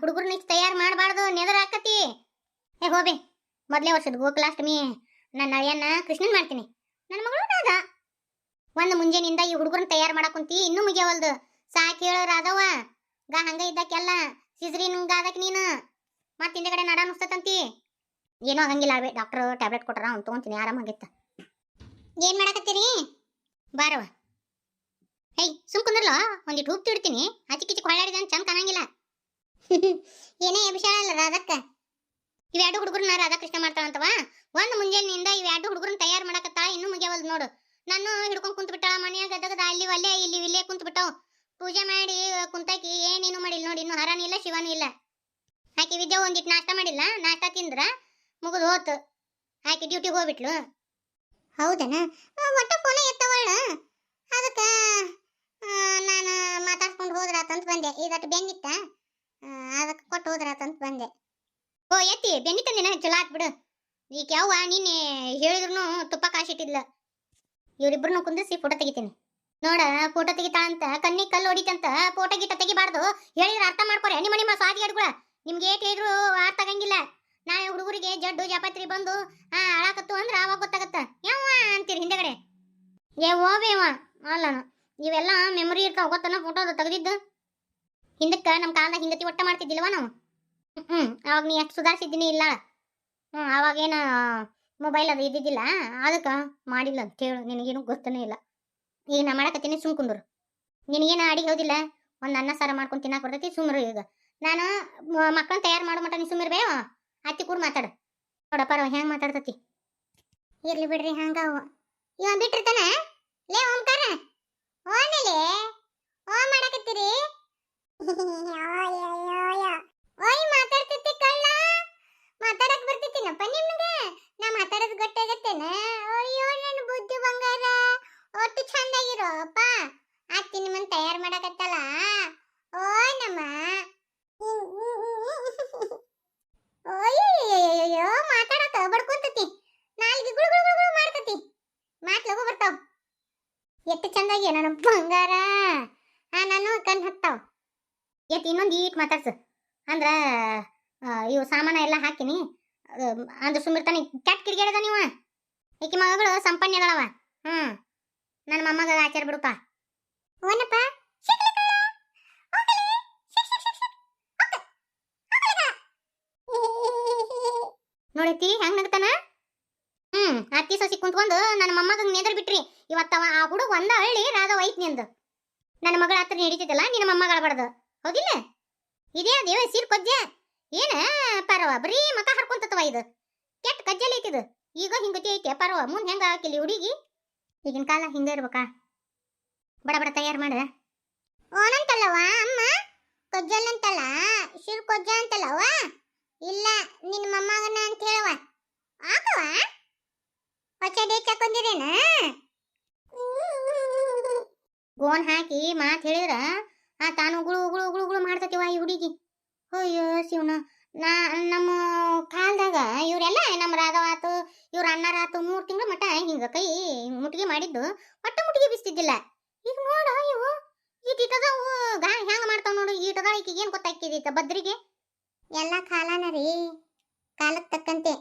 ಹುಡುಗರ್ನ ಇಷ್ಟು ತಯಾರು ಮಾಡಬಾರ್ದು, ನೆದರ್ ಹಾಕತಿ ಏ, ಹೋಬಿ, ಮೊದಲೇ ವರ್ಷದ ಗೋಕುಲಾಷ್ಟಮಿ ನನ್ನ ಅಳಿಯನ್ನ ಕೃಷ್ಣನ್ ಮಾಡ್ತೀನಿ. ನನ್ನ ಮಗಳು ರಾಧ ಒಂದು ಮುಂಜಾನಿಂದ ಈ ಹುಡುಗರನ್ನ ತಯಾರು ಮಾಡಕ್ ಕುಂತಿ, ಇನ್ನೂ ಮುಗಿಯವಲ್ದು. ಸಾಕಿ ಹೇಳೋ ರಾಧವ ಗಾ, ಹಂಗ ಇದ್ದಕ್ಕೆಲ್ಲ ಸಿಜ್ರಿನ್ ಅದಕ್ಕೆ ನೀನು. ಮತ್ತೆ ಹಿಂದೆಗಡೆ ನಡ ಅನಿಸ್ತತಂತಿ ಏನೋ ಆಗಂಗಿಲ್ಲ ಅಳ್ಬೆ ಡಾಕ್ಟರ್ ಟ್ಯಾಬ್ಲೆಟ್ ಕೊಟ್ಟಾರ ಅವ್ನು ತೊಗೊಂತೀನಿ ಆರಾಮಾಗಿತ್ತ ಏನ್ ಮಾಡಕತ್ತೀರಿ? ಬಾರವ ಹೇಯ್ ಸುಮ್ ಕುಂದ್ರಲ್ಲ ಒಂದಿಟ್ಟು ಉಪ್ಪು ತಿಡ್ತೀನಿ ಆಚಿ ಕಿಚಿ ಕೊಳ್ಳಾಡಿದ ಚಂದ ಕಾಣಂಗಿಲ್ಲ. ಏನೇ ಅಲ್ಲ ರಾಧಕ್ಕ. ಇವೆರಡು ಹುಡುಗರನ್ನ ರಾಧಾಕೃಷ್ಣ ಮಾಡ್ತಾಳಂತವ. ಒಂದ್ ಮುಂಜಾನೆಯಿಂದ ಇವೆರಡು ಹುಡುಗರನ್ನ ತಯಾರು ಮಾಡಕತ್ತಾಳ, ಇನ್ನೂ ಮುಗಿಯವಲ್ದು ನೋಡು. ನಾನು ಹಿಡ್ಕೊಂಡು ಕುಂತ ಬಿಟ್ಟಾಳ, ಮನೆಯಾಗ ಗದಗದ ಅಲ್ಲಿ ಅಲ್ಲೇ ಇಲ್ಲಿ ಇಲ್ಲೇ ಕುಂತ ಬಿಟ್ಟಾವ್. ಪೂಜೆ ಮಾಡಿ ಕುಂತಾಕಿ ಏನೇನು ಮಾಡಿಲ್ಲ ನೋಡಿ, ಇನ್ನು ಹರಾನು ಇಲ್ಲ, ಶಿವನು ಇಲ್ಲ. ಆಕೆ ವಿದ್ಯಾ ಒಂದಿಟ್ಟು ನಾಷ್ಟ ಮಾಡಿಲ್ಲ, ನಾಷ್ಟ ತಿಂದ್ರ ಮುಗಿದು ಹೋತು. ಆಕೆ ಡ್ಯೂಟಿಗೆ ಹೋಗ್ಬಿಟ್ಲು. ಹೌದನ? ಒಟ್ಟ ಫೋನೇ ಎತ್ತವಳ ಅದಕ್ಕೆ ನಾನು ಮಾತಾಡ್ಕೊಂಡು ಹೋದ್ರಾತಂತ ಬಂದೆ. ಇದಟ್ಟು ಬೆನ್ನಿತ್ತ ಅದಕ್ಕೆ ಕೊಟ್ಟು ಹೋದ್ರಾತಂತ ಬಂದೆ. ಓ, ಎತ್ತಿ ಬೆನ್ನಿ ತಂದಿನ ಚಲೋ ಹಾಕ್ಬಿಡು ಬಿಡು ಈಗ ಯಾವ ನೀನೆ ಹೇಳಿದ್ರು ತುಪ್ಪ ಕಾಶಿಟ್ಟಿದ್ಲ ಇವರಿಬ್ರು ಕುಂದಿಸಿ ಫೋಟೋ ತೆಗಿತೀನಿ. ನೋಡ ಫೋಟೋ ತೆಗಿತಾ ಅಂತ ಕಣ್ಣಿ ಕಲ್ಲು ಹೊಡಿತಂತ ಫೋಟೋ ಗೀಟ ತೆಗಿಬಾರ್ದು. ಹೇಳಿದ್ರೆ ಅರ್ಥ ಮಾಡ್ಕೊರೆ, ನಿಮ್ಮ ನಿಮ್ಮ ಸ್ವಾದಿ ಅಡ್ಗಳ. ನಿಮ್ಗೆ ಏಟ್ ಹೇಳಿದ್ರು ಅರ್ಥ ಆಗಂಗಿಲ್ಲ. ನಾಳೆ ಹುಡುಗರಿಗೆ ಜಡ್ಡು, ಜಾಪತ್ರಿ ಬಂದು, ಆ, ಅಳಾಕತ್ತು ಅಂದ್ರೆ ಅವಾಗ ಗೊತ್ತಾಗತ್ತ. ಯಾವ ಅಂತೀರಿ ಹಿಂದೆಗಡೆ. ಏ ಓವೇವ ಅಲ್ಲ ಇವೆಲ್ಲ ಮೆಮೊರಿ ಇರ್ತಾವ, ಗೊತ್ತನ? ಫೋಟೋದು ತೆಗೆದಿದ್ದು? ಹಿಂದಕ್ಕೆ ನಮ್ಮ ಕಾಲದಾಗ ಹಿಂಗತಿ ಒಟ್ಟ ಮಾಡ್ತಿದ್ದಿಲ್ವ ನಾವು? ಹ್ಞೂ ಅವಾಗ ನೀ ಎಷ್ಟು ಸುಧಾರಿಸಿದ್ದೀನಿ ಇಲ್ಲ. ಹ್ಞೂ ಅವಾಗೇನು ಮೊಬೈಲ್ ಅದು ಇದ್ದಿದ್ದಿಲ್ಲ? ಅದಕ್ಕೆ ಮಾಡಿಲ್ಲ ಅಂತ ಹೇಳು ನಿನಗೇನು ಗೊತ್ತನೇ ಇಲ್ಲ. ಈಗ ನಾ ಮಾಡಕತ್ತೀನಿ ಸುಮ್ ಕುಂದ್ರು. ನಿನಗೇನು ಅಡಿಗೆ ಹೋದಿಲ್ಲ? ಒಂದು ಅನ್ನ, ಸಾರ ಮಾಡ್ಕೊಂಡು ತಿನ್ನಕ್ಕೆ ಬರ್ತೈತಿ ಸುಮ್ರು ಈಗ. ನಾನು ಮಕ್ಕಳನ್ನ ತಯಾರು ಮಾಡೋ ಮಟ್ಟ ನೀ ಸುಮ್ಮಿರ್ಬೇ ಅತ್ತಿ ಕೂಡ ಮಾತಾಡು. ನೋಡಪ್ಪ ಹೆಂಗೆ ಮಾತಾಡ್ತತಿ? ಇರ್ಲಿ ಬಿಡ್ರಿ, ಹಂಗ ಇವ ಬಿಟ್ಟಿರ್ತಾನ? ಲೇ, ಓಂಕಾರ. ಓನಲೆ ಓ, ಮಾಡಕತ್ತೀರಿ? ಓಯ್ ಮಾತಾಡ್ತೈತಿ ಕಳ್ಳ? ಮಾತಾಡಕ್ ಬರ್ತೈತಿನಪ್ಪ ನಿಮ್ಗೆ? ನಾ ಮಾತಾಡೋದು ಗೊತ್ತಾಗತ್ತೇನ ಅಯ್ಯೋ ನನ್ನ ಬುದ್ಧಿ ಬಂಗಾರ. ಒಟ್ಟು ಚಂದಾಗಿರೋಪ್ಪ. ಅತ್ತಿ ನಿಮ್ಮನ್ನ ತಯಾರು ಮಾಡಕತ್ತಲ್ಲ. ಓ, ನಮ್ಮ. ಅಯ್ಯೋ ಮಾತಾಡಕ ಬಡ್ಕೊಂತತಿ. ನಾಲ್ಗೆ ಗುಳು ಗುಳು ಗುಳು ಮಾಡ್ತತಿ. ಮಾತ್ ಬರ್ತಾವ ಬರ್ತಾವ್. ಎಷ್ಟು ಚಂದಾಗಿ ನನ್ನ ಬಂಗಾರ. ಆ, ನಾನು ಕಣ್ ಹತ್ತಾವ್. ಎತ್ ಇನ್ನೊಂದು ಈಟ್ ಮಾತಾಡ್ಸು. ಅಂದ್ರ ಇವು ಸಾಮಾನ ಎಲ್ಲ ಹಾಕಿನಿ. ಅಂದ್ರೆ ಸುಮ್ಮಿರ್ತಾನೆ ಕೆಟ್ಟ ಕಿಡಿಗೇಡದ ನೀವ? ಈಕಿ ಮಗಳು ಸಂಪನ್ಯಗಳವ ಹ್ಮ್. ನನ್ನ ಮೊಮ್ಮಗ ಆಚಾರ ಬಿಡಪ್ಪ ಓನಪ್ಪ ನೋಡೈತಿ ಹೆಂಗ್ ನಗ್ತಾನ? ಹ್ಮ್ ಅತ್ತಿ ಸಸಿ ಕುಂತ್ಕೊಂಡು ನನ್ನ ಮೊಮ್ಮಗ ನೆದರ್ ಬಿಟ್ರಿ. ಇವತ್ತವ ಆ ಹುಡುಗ ಒಂದ ಹಳ್ಳಿ ರಾಧ ವೈತ್ ನಿಂದು ನನ್ನ ಮಗಳ ಹತ್ರ ನಡೀತಿದ್ದಲ್ಲ ನಿನ್ನ ಮೊಮ್ಮಗಳ ಬಡ್ದು ಹೌದಿಲ್ಲ ಇದೇ ದೇವ ಸೀರ್ ಕೊಜ್ಜ? ಏನ ಪರವ, ಬರೀ ಮಕ ಹರ್ಕೊಂತತ್ವ ಇದು. ಕೆಟ್ಟ ಕಜ್ಜಲಿ ಐತಿದು. ಈಗ ಹಿಂಗತಿ ಐತೆ ಪರವ, ಮುಂದೆ ಹೆಂಗ ಹಾಕಿಲಿ ಹುಡುಗಿ? ಈಗಿನ ಕಾಲ ಹಿಂಗ ಇರ್ಬೇಕಾ. ಬಡ ಬಡ ತಯಾರು ಮಾಡ. ಓನಂತಲ್ಲವ, ಅಮ್ಮ? ಕೊಜ್ಜಲ್ಲಂತಲ್ಲ ಶಿರ್ ಕೊಜ್ಜ ಅಂತಲ್ಲವ? ಇಲ್ಲ ನಿನ್ನ ಮೊಮ್ಮಗನ ಅಂತ ಹೇಳವ ಆಕವ ಹೊಸ ಡೇಟ್ ತಕೊಂಡಿರೇನ ಗೋನ್ ಹಾಕಿ ಮಾತು ಹೇಳಿದ್ರ ಆ, ತಾನು ಉಗುಳು ಉಗುಳು ಉಗುಳು ಉಗುಳು ಮಾಡ್ತತಿವ ಈ ಹುಡುಗಿ. ಅಯ್ಯೋ ಶಿವನ ನಾ, ನಮ್ಮ ಕಾಲದಾಗ ಇವರೆಲ್ಲ ನಮ್ಮ ರಾಧವಾತು ಇವ್ರ ಅಣ್ಣರಾತು ಮೂರು ತಿಂಗಳು ಮಟ್ಟ ಹಿಂಗ ಕೈ ಮುಟ್ಟಿಗೆ ಮಾಡಿದ್ದು ಮಟ್ಟ ಮುಟ್ಟಿಗೆ ಬಿಸ್ತಿದ್ದಿಲ್ಲ. ಈಗ ನೋಡ ಇವು. ಈಟಿಟದವು ಗಾ ಹೆಂಗ ಮಾಡ್ತಾವ ನೋಡು, ಈ ಈಟದ ಈಕಿಗೆ ಏನು ಗೊತ್ತಾಕಿದೀತ ಬದ್ರಿಗೆ? ಎಲ್ಲ ಕಾಲನ ರೀ ಕಾಲಕ್ಕೆ ತಕ್ಕಂತೆ.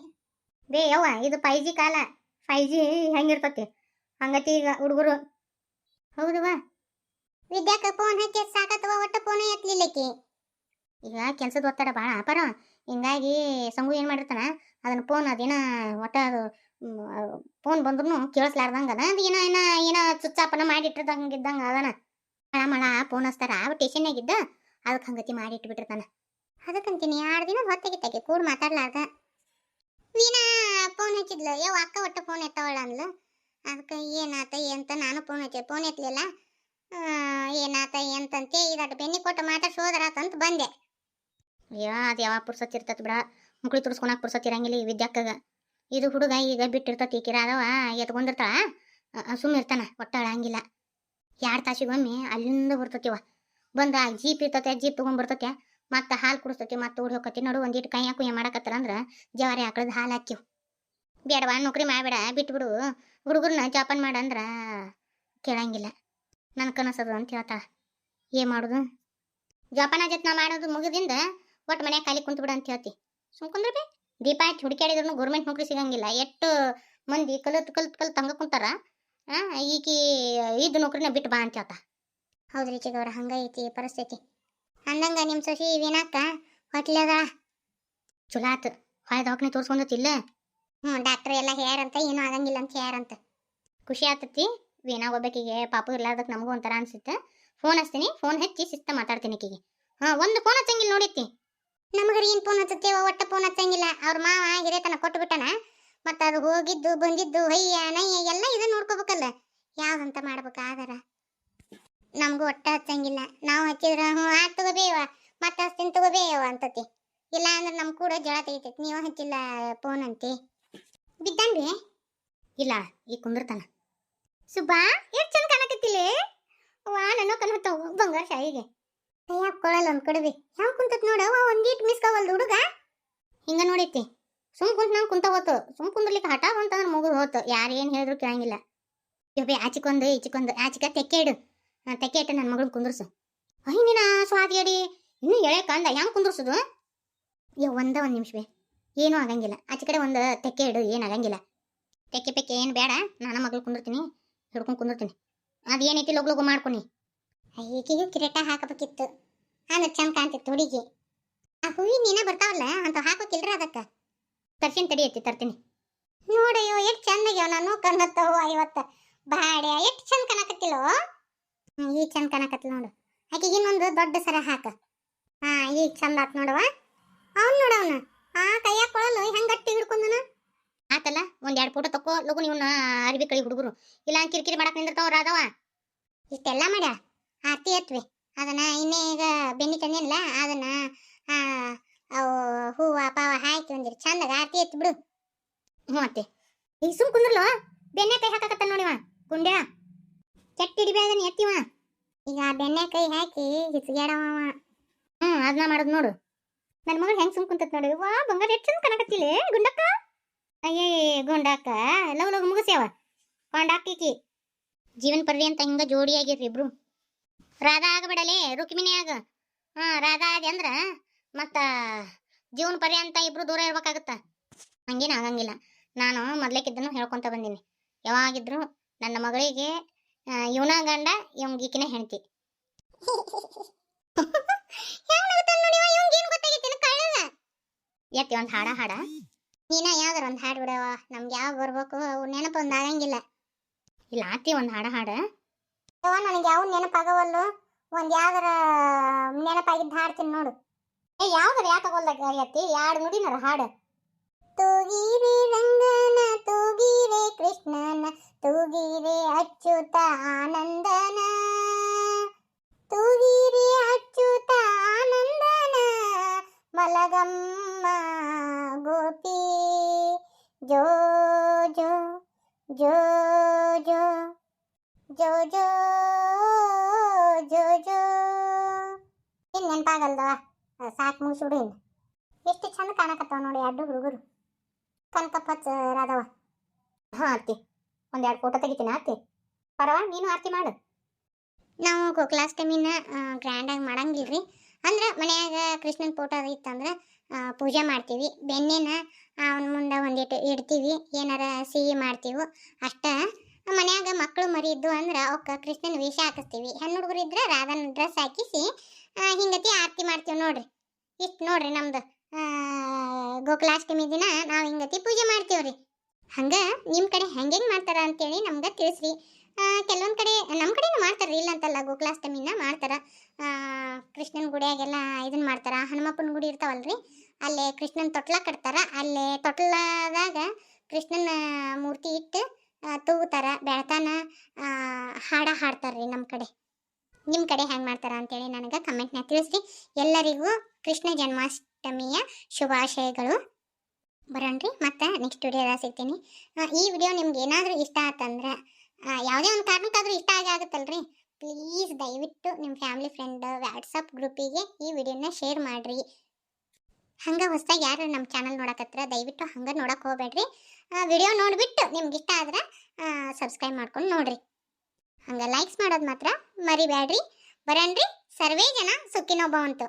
ಬೇ ಯವ್ವ, ಇದು ಫೈ ಜಿ ಕಾಲ. ಫೈ ಜಿ ಹೆಂಗಿರ್ತತಿ? ಹಂಗತಿ ಈಗ ಹುಡುಗರು. ಹೌದವಾ ವಿದ್ಯಾಕ ಫೋನ್ ಹಚ್ಚಿ ಸಾಕತ್ವ ಒಟ್ಟ ಫೋನ್ ಎತ್ತಲಿಲ್ಲಕಿ ಈಗ ಕೆಲ್ಸದ ಒತ್ತಡ ಭಾಳ ಅಪಾರ ಹಿಂಗಾಗಿ ಸಂಗು ಏನು ಮಾಡಿರ್ತಾನ, ಅದನ್ನ ಫೋನ್ ಅದೇನ ಒಟ್ಟ ಅದು ಫೋನ್ ಬಂದ್ರು ಕೇಳಿಸ್ಲಾರ್ದಂಗ ಅದ ಏನೋ ಏನೋ ಚುಚ್ಚಾಪನ ಮಾಡಿಟ್ಟಿರ್ದಂಗ ಇದ್ದಂಗ ಅದನ. ಮಳ ಮಳ ಫೋನ್ ಹಚ್ತಾರ, ಅವ ಟೇಷನ್ನಾಗಿದ್ದ ಅದಕ್ಕೆ ಹಂಗತಿ ಮಾಡಿಟ್ಬಿಟ್ಟಿರ್ತಾನ. ಅದಕ್ಕಂತೀನಿ ಎರಡು ದಿನ ಹೊತ್ತಾಗಿತ್ತಾಕಿ, ಕೂಡ ಮಾತಾಡ್ಲಾರ್ದ. ವೀಣಾ ಫೋನ್ ಹಚ್ಚಿದ್ಲು ಯಾವ ಅಕ್ಕ ಒಟ್ಟ ಫೋನ್ ಎತ್ತವಳ ಅಂದ್ಲು. ಅದಕ್ಕೆ ಏನಾತ ಅಂತ ನಾನು ಫೋನ್ ಹಚ್ಚಿದೆ ಫೋನ್ ಎತ್ತಲಿಲ್ಲ ಏನಾತ ಎಂತಂತೆ ಇದಟ್ಟು ಬೆನ್ನಿ ಕೊಟ್ಟು ಮಾತಾಡ್ಸಿ ಹೋದ್ರಾತಂತ ಬಂದೆ. ಅಯ್ಯೋ, ಅದು ಯಾವಾಗ ಪುರ್ಸತ್ ಇರ್ತತ್ ಬಿಡ. ಮುಕ್ಳಿ ತುರ್ಸ್ಕೊಳಕ್ ಪುರ್ಸತ್ ಇರಂಗಿಲ್ಲ ಈ ವಿದ್ಯಾಕ್ಕಾಗ. ಇದು ಹುಡುಗ ಈಗ ಬಿಟ್ಟಿರ್ತತಿ ಈಕಿರ ಅದವ ಎತ್ಕೊಂಡಿರ್ತಾಳ. ಸುಮ್ಮ ಇರ್ತಾನ ಒಟ್ಟ ಅಳಂಗಿಲ್ಲ ಎರಡು ತಾಸಿಗೊಮ್ಮೆ ಅಲ್ಲಿಂದ ಬರ್ತತಿವ. ಬಂದ ಜೀಪ್ ಇರ್ತತೆ, ಜೀಪ್ ತಗೊಂಡ್ ಬರ್ತತೆ. ಮತ್ತೆ ಹಾಲು ಕುಡಿಸ್ತತಿ, ಮತ್ತೆ ಊಡಿ ಹೋಗತಿ ನೋಡು ಒಂದಿಟ್ಟು ಕೈ ಹಾಕು ಮಾಡಕತ್ತಾರ ಅಂದ್ರೆ ಜವಾರಿ ಆಕಳದ ಹಾಲು ಹಾಕಿವ್ ಬೇಡವಾ, ನೌಕರಿ ಮಾಡಬೇಡ, ಬಿಟ್ಬಿಡು. ಹುಡುಗರ್ನ ಜಾಪನ್ ಮಾಡಂದ್ರ ಕೇಳಂಗಿಲ್ಲ. ನನ್ನ ಕನಸದು ಅಂತ ಹೇಳ್ತಾಳ ಏನ್ ಮಾಡುದು? ಜೋಪಾನ ಜತ್ನ ಮಾಡೋದು ಮುಗಿದಿಂದ ಒಟ್ಟು ಮನ್ಯಾಗ ಖಾಲಿ ಕುಂತು ಬಿಡು ಅಂತ ಹೇಳ್ತಿ. ಸುಮ್ ಕುಂದ್ರ ಬೇ. ದೀಪ ಹಚ್ಚಿ ಹುಡುಕ್ಯಾಡಿದ್ರು ಗೌರ್ಮೆಂಟ್ ನೌಕರಿ ಸಿಗಂಗಿಲ್ಲ. ಎಷ್ಟು ಮಂದಿ ಕಲ್ತು ಕಲ್ತು ಕಲ್ ಹಂಗ ಕುಂತಾರ. ಆ ಈಕಿ ಇದ್ ನೌಕರಿನ ಬಿಟ್ಟು ಬಾ ಅಂತ ಹೇಳ್ತಾ. ಹೌದ್ರಿ ಚಿಗವ್ರ ಹಂಗೈತಿ ಪರಿಸ್ಥಿತಿ. ಅಂದಂಗ ನಿಮ್ಮ ಸಸಿ ವೀಣಾಕ್ಕ ಹೊಟ್ಲದ ಚಲೋ ಆತು. ಹೊಳೆ ದವಾಖಾನೆ ತೋರ್ಸ್ಕೊಂಡತಿಲ್ಲ ಹ್ಞೂ ಡಾಕ್ಟ್ರ್ ಎಲ್ಲ ಹೇರಂತ ಏನೂ ಆಗಂಗಿಲ್ಲ ಅಂತ ಹೇರಂತ ಖುಷಿ ಆತತಿ ಒಬ್ಬಾಕಿಗೆ ಪಾಪು ಇರ್ಲಾರ್ದಕ್ಕೆ ನಮಗೂ ಒಂಥರ ಅನ್ಸುತ್ತೆ. ಫೋನ್ ಹಚ್ತೀನಿ ಫೋನ್ ಹಚ್ಚಿ ಶಿಸ್ತ ಮಾತಾಡ್ತೀನಿ ಆಕಿಗೆ. ಹಾ, ಒಂದು ಫೋನ್ ಹಚ್ಚಂಗಿಲ್ಲ ನೋಡಿತ್ತಿ. ನಮಗೆ ಏನು ಫೋನ್ ಹಚ್ಚತ್ತೇವ, ಒಟ್ಟ ಫೋನ್ ಹಚ್ಚಂಗಿಲ್ಲ. ಅವ್ರ ಮಾವ ಹಿರೇತನ ಕೊಟ್ಟು ಬಿಟ್ಟನ ಮತ್ತ ಅದು ಹೋಗಿದ್ದು, ಬಂದಿದ್ದು, ಹಯ್ಯ, ನಯ್ಯ, ಎಲ್ಲ ಇದನ್ನ ನೋಡ್ಕೋಬೇಕಲ್ಲ. ಯಾವ್ದಂತ ಮಾಡ್ಬೇಕಾದರ ನಮಗೂ ಒಟ್ಟ ಹಚ್ಚಂಗಿಲ್ಲ. ನಾವು ಹಚ್ಚಿದ್ರೆ, ಹ್ಞೂ ಆ ತಗೋಬೇವ ಮತ್ತೆ ಹಚ್ತೀನಿ ತಗೋಬೇವ ಅಂತತಿ. ಇಲ್ಲ ಅಂದ್ರೆ ನಮ್ ಕೂಡ ಜಳ ತೆಗಿತೈತಿ. ನೀವು ಹಚ್ಚಿಲ್ಲ ಫೋನ್ ಅಂತಿ. ಬಿದ್ದನ್ರಿ? ಇಲ್ಲ, ಈ ಕುಂದಿರ್ತಾನ. ಸುಬ್ಬಾ, ಎಷ್ಟು ಚಂದ ಕಾಣಕತ್ತಿಲ್ಲ ವಾ ನನ್ನ ಕನ್ಹತ್ತವು ಬಂಗಾರ ಶಾಯಿಗೆ ಕೈ ಹಾಕೊಳ್ಳಲ್ಲ ಒಂದ್ ಕಡವಿ? ಯಾವ ಕುಂತತ್ ನೋಡ? ಅವ ಒಂದೀಟ್ ಮಿಸ್ ಕಾವಲ್ದು ಹುಡುಗ. ಹಿಂಗ ನೋಡೈತಿ. ಸುಮ್ ಕುಂತ ನಂಗೆ ಕುಂತ ಹೋತು. ಸುಮ್ ಕುಂದ್ರಲಿಕ್ಕೆ ಹಠ ಬಂತಂದ್ರೆ ಮುಗಿದು ಹೋತು. ಯಾರು ಏನು ಹೇಳಿದ್ರು ಕೇಳಂಗಿಲ್ಲ. ಯಬ್ಬೆ ಆಚಿಕೊಂದು ಈಚಿಕೊಂದು ಆಚಿಕ ತೆಕ್ಕೆ ಇಡು. ತೆಕ್ಕೆ ಇಟ್ಟು ನನ್ನ ಮಗಳು ಕುಂದ್ರಸು. ಅಯ್ಯ ನೀನ ಸ್ವಾದಿಯಡಿ ಇನ್ನೂ ಎಳೆ ಕಂದ. ಹೆಂಗೆ ಕುಂದ್ರಸುದು? ಯೋ, ಒಂದ ಒಂದು ನಿಮಿಷವೇ ಏನೂ ಆಗಂಗಿಲ್ಲ. ಆಚೆ ಕಡೆ ಒಂದು ತೆಕ್ಕೆ ಇಡು. ಏನು ಆಗಂಗಿಲ್ಲ. ತೆಕ್ಕೆ ಪೆಕ್ಕೆ ಏನು ಬೇಡ. ನಾನು ಮಗಳು ಕುಂದಿರ್ತೀನಿ. ಹಿಡ್ಕೊಂಡು ಕುಂದಿರ್ತೀನಿ. ಅದು ಏನೈತಿ ಲಗು ಲಗು ಮಾಡ್ಕೊನಿ. ಈಗಿಗೂ ಕಿರೀಟ ಹಾಕಬೇಕಿತ್ತು. ಅಂದ್ರೆ ಚಂದ ಕಾಣ್ತಿತ್ತು ಹುಡುಗಿ. ಆ ಹೂವಿನ ನೀನ ಬರ್ತಾವಲ್ಲ, ಅಂತ ಹಾಕೋಕಿಲ್ರ ಅದಕ್ಕೆ? ತರ್ಸಿನ ತಡಿ ಐತಿ ತರ್ತೀನಿ. ನೋಡಯ್ಯೋ ಎಷ್ಟು ಚಂದಾಗ್ಯಾವ ನಾನು ಕಣ್ಣತ್ತವು ಇವತ್ತು ಬಾಡ್ಯ, ಎಷ್ಟು ಚಂದ ಕಾಣಕತ್ತಿಲ್ಲೋ? ಈ ಚಂದ ಕಾಣಕತ್ತಿಲ್ಲ ನೋಡು. ಆಕೆಗೆ ಇನ್ನೊಂದು ದೊಡ್ಡ ಸರ ಹಾಕ. ಹಾ ಈಗ ಚಂದ ಆತ್ ನೋಡವ. ಅವ್ನು ನೋಡ ಅವನ ಆ ಕೈಯಾಗ ಕೊಳಲು ಹೆಂಗ್ ಗಟ್ಟಿ ಹಿಡ್ಕೊಂಡನ ಆತಲ್ಲ? ಒಂದ್ ಎರಡು ಫೋಟೋ ತಕ್ಕೋ ಲಗು ನೀವು ಅರ್ಬಿ ಕಳಿ ಹುಡುಗರು. ಇಲ್ಲ ಕಿರಿಕಿರಿ ಮಾಡಕ್ ನಿಂದಿರ್ತಾವ ರಾದವ ಇಷ್ಟೆಲ್ಲ ಮಾಡ್ಯ? ಆರ್ತಿ ಎತ್ವಿ. ಅದನ್ನ ಇನ್ನೇ ಈಗ ಬೆನ್ನಿ ತಂದೇನಿಲ್ಲ ಅದನ್ನ ಅವು ಹೂವ, ಪಾವ ಹಾಕಿ ಒಂದಿರು ಚಂದಾಗ ಆರ್ತಿ ಎತ್ತು ಬಿಡು. ಹ್ಞೂ ಅತ್ತೆ ಈಗ ಸುಮ್ ಕುಂದ್ರಲ್ಲ ಬೆಣ್ಣೆ ಕೈ ಹಾಕಕತ್ತ ನೋಡಿವ ಗುಂಡ್ಯ ಕೆಟ್ಟ ಹಿಡಿಬೇ ಅದನ್ನ ಎತ್ತಿವ ಈಗ ಬೆಣ್ಣೆ ಕೈ ಹಾಕಿ ಹಿಚ್ಗ್ಯಾಡವ ಹ್ಞೂ ಅದನ್ನ ಮಾಡೋದು ನೋಡು. ನನ್ನ ಮಗಳು ಹೆಂಗ್ ಸುಮ್ ಕುಂತತ್ ನೋಡಿ. ವಾ, ಬಂಗಾರ ಎಷ್ಟು ಚಂದ ಕನಕತ್ತಿಲ್ಲ ಗುಂಡಕ್ಕ. ಅಯ್ಯೇ ಗುಂಡಕ್ಕ ಲವ್ ಲವ್ ಮುಗಿಸ್ಯಾವ ಕೊಂಡಾಕಿಕಿ ಜೀವನ ಪರ್ಯಂತ ಹಿಂಗ ಜೋಡಿಯಾಗಿರ್ರಿ ಇಬ್ರು ರಾಧಾ ಆಗಬಿಡಲೇ ರುಕ್ಮಿಣಿ ಆಗ ಹಾ ರಾಧಾ ಆದಿ ಅಂದ್ರ ಮತ್ತ ಜೀವನ ಪರ್ಯಂತ ಇಬ್ರು ದೂರ ಇರ್ಬೇಕಾಗತ್ತ ಹಂಗೇನು ಆಗಂಗಿಲ್ಲ ನಾನು ಮೊದ್ಲೇಕಿದ್ದನ್ನು ಹೇಳ್ಕೊಂತ ಬಂದೀನಿ ಯಾವಾಗಿದ್ರು ನನ್ನ ಮಗಳಿಗೆ ಇವನ ಗಂಡ ಇವಂಗೀಕಿನ ಹೆಂಡತಿ ಎತ್ತಿ ಒಂದು ಹಾಡ ಹಾಡ ನೀನ ಯಾವ್ದಾರ ಒಂದ್ ಹಾಡು ಬಿಡವ ನಮ್ಗೆ ಯಾವ ಬರ್ಬೇಕು ಅವು ನೆನಪು ಒಂದು ಆಗಂಗಿಲ್ಲ. ಇಲ್ಲ ಆತಿ ಒಂದ್ ಹಾಡ ಹಾಡ. ನನಗೆ ಯಾವ ನೆನಪಾಗವಲ್ಲು? ಒಂದ್ ಯಾವ್ದಾರ ನೆನಪಾಗಿದ್ದ ಹಾಡ್ತೀನಿ ನೋಡು. ಏ, ಯಾವ್ದಾರ ಯಾಕಾಗಲ್ದಾಗ ಅತ್ತಿ? ಎರಡು ನುಡಿನರ ಹಾಡು. ತೂಗಿರೆ ರಂಗನ, ತೂಗಿರೆ ಕೃಷ್ಣನ, ತೂಗಿರೆ ಅಚ್ಯುತ ಆನಂದನ ಜೋ ಜೋ ಜೋ. ಜೋ ಏನ್ ನೆನಪಾಗಲ್ದವ ಸಾಕು ಮುಗಿಸ್ಬಿಡು ಇನ್ನು. ಎಷ್ಟು ಚಂದ ಕಾಣಕತ್ತಾವ ನೋಡಿ ಎರಡು ಹುಡುಗರು. ಕನಕಪ್ಪಚ್ಚ ರಾಧವ ಹಾ ಅತ್ತಿ ಒಂದೆರಡು ಫೋಟೋ ತೆಗಿತೀನಿ ಅತ್ತಿ ಪರವ ನೀನು ಆರ್ತಿ ಮಾಡು. ನಾವು ಗೋಕುಲಾಷ್ಟಮಿನ ಗ್ರ್ಯಾಂಡಾಗಿ ರೀ ಅಂದ್ರೆ ಮನೆಯಾಗ ಕೃಷ್ಣನ ಫೋಟೋ ಇತ್ತಂದ್ರೆ ಪೂಜೆ ಮಾಡ್ತೀವಿ. ಬೆಣ್ಣೆನ ಅವನ ಮುಂದೆ ಒಂದಿಟ್ಟು ಇಡ್ತೀವಿ. ಏನಾರ ಸಿಹಿ ಮಾಡ್ತೀವಿ, ಅಷ್ಟ ಮನ್ಯಾಗ ಮಕ್ಕಳು ಮರಿ ಇದ್ದು ಅಂದ್ರೆ ಅವಕ್ಕೆ ಕೃಷ್ಣನ ವೇಷ ಹಾಕಿಸ್ತೀವಿ. ಹೆಣ್ಣು ಹುಡುಗರು ಇದ್ರೆ ರಾಧನ ಡ್ರೆಸ್ ಹಾಕಿಸಿ ಹಿಂಗತಿ ಆರತಿ ಮಾಡ್ತೀವಿ ನೋಡ್ರಿ. ಇಷ್ಟು ನೋಡ್ರಿ ನಮ್ದು. ಗೋಕುಲಾಷ್ಟಮಿ ದಿನ ನಾವು ಹಿಂಗತಿ ಪೂಜೆ ಮಾಡ್ತೀವ್ರಿ. ಹಂಗೆ ನಿಮ್ಮ ಕಡೆ ಹೆಂಗೆ ಮಾಡ್ತಾರ ಅಂತೇಳಿ ನಮ್ಗೆ ತಿಳಿಸ್ರಿ. ಕೆಲವೊಂದು ಕಡೆ ನಮ್ಮ ಕಡೆನೂ ಮಾಡ್ತಾರೆ ಇಲ್ಲ ಅಂತಲ್ಲ ಗೋಕುಲಾಷ್ಟಮಿನ ಮಾಡ್ತಾರ. ಕೃಷ್ಣನ ಗುಡಿಯಾಗೆಲ್ಲ ಇದನ್ನ ಮಾಡ್ತಾರ, ಹನುಮಪ್ಪನ ಗುಡಿ ಇರ್ತಾವಲ್ರಿ. ಅಲ್ಲೇ ಕೃಷ್ಣನ ತೊಟ್ಲ ಕಟ್ತಾರೆ. ಅಲ್ಲೇ ತೊಟ್ಲದಾಗ ಕೃಷ್ಣನ ಮೂರ್ತಿ ಇಟ್ಟು ತೂಗುತ್ತಾರ ಬೆಳತಾನ ಹಾಡ ಹಾಡ್ತಾರ್ರಿ ನಮ್ಮ ಕಡೆ. ನಿಮ್ಮ ಕಡೆ ಹೆಂಗೆ ಮಾಡ್ತಾರ ಅಂತೇಳಿ ನನಗೆ ಕಮೆಂಟ್ನ ತಿಳಿಸ್ರಿ. ಎಲ್ಲರಿಗೂ ಕೃಷ್ಣ ಜನ್ಮಾಷ್ಟಮಿಯ ಶುಭಾಶಯಗಳು. ಬರೋಣ್ರಿ, ಮತ್ತು ನೆಕ್ಸ್ಟ್ ವಿಡಿಯೋದಾಗ ಸಿಗ್ತೀನಿ. ಈ ವಿಡಿಯೋ ನಿಮ್ಗೆ ಏನಾದರೂ ಇಷ್ಟ ಆತಂದ್ರೆ ಯಾವುದೇ ಒಂದು ಕಾರಣಕ್ಕಾದರೂ ಇಷ್ಟ ಆಗೇ ಆಗುತ್ತಲ್ರಿ. ಪ್ಲೀಸ್ ದಯವಿಟ್ಟು ನಿಮ್ಮ ಫ್ಯಾಮಿಲಿ ಫ್ರೆಂಡ್ ವಾಟ್ಸಪ್ ಗ್ರೂಪಿಗೆ ಈ ವಿಡಿಯೋನ ಶೇರ್ ಮಾಡಿರಿ. ಹಂಗೆ ಹೊಸದಾಗಿ ಯಾರು ನಮ್ಮ ಚಾನಲ್ ನೋಡಕತ್ರ ದಯವಿಟ್ಟು ಹಂಗೆ ನೋಡಕ್ಕೆ ಹೋಗ್ಬೇಡ್ರಿ. ವಿಡಿಯೋ ನೋಡಿಬಿಟ್ಟು ನಿಮ್ಗೆ ಇಷ್ಟ ಆದ್ರೆ ಸಬ್ಸ್ಕ್ರೈಬ್ ಮಾಡ್ಕೊಂಡು ನೋಡ್ರಿ. ಹಂಗೆ ಲೈಕ್ಸ್ ಮಾಡೋದು ಮಾತ್ರ ಮರಿಬೇಡ್ರಿ ಬರಣ್ರಿ ಸರ್ವೇ ಜನ ಸುಖಿನೋ ಭವಂತು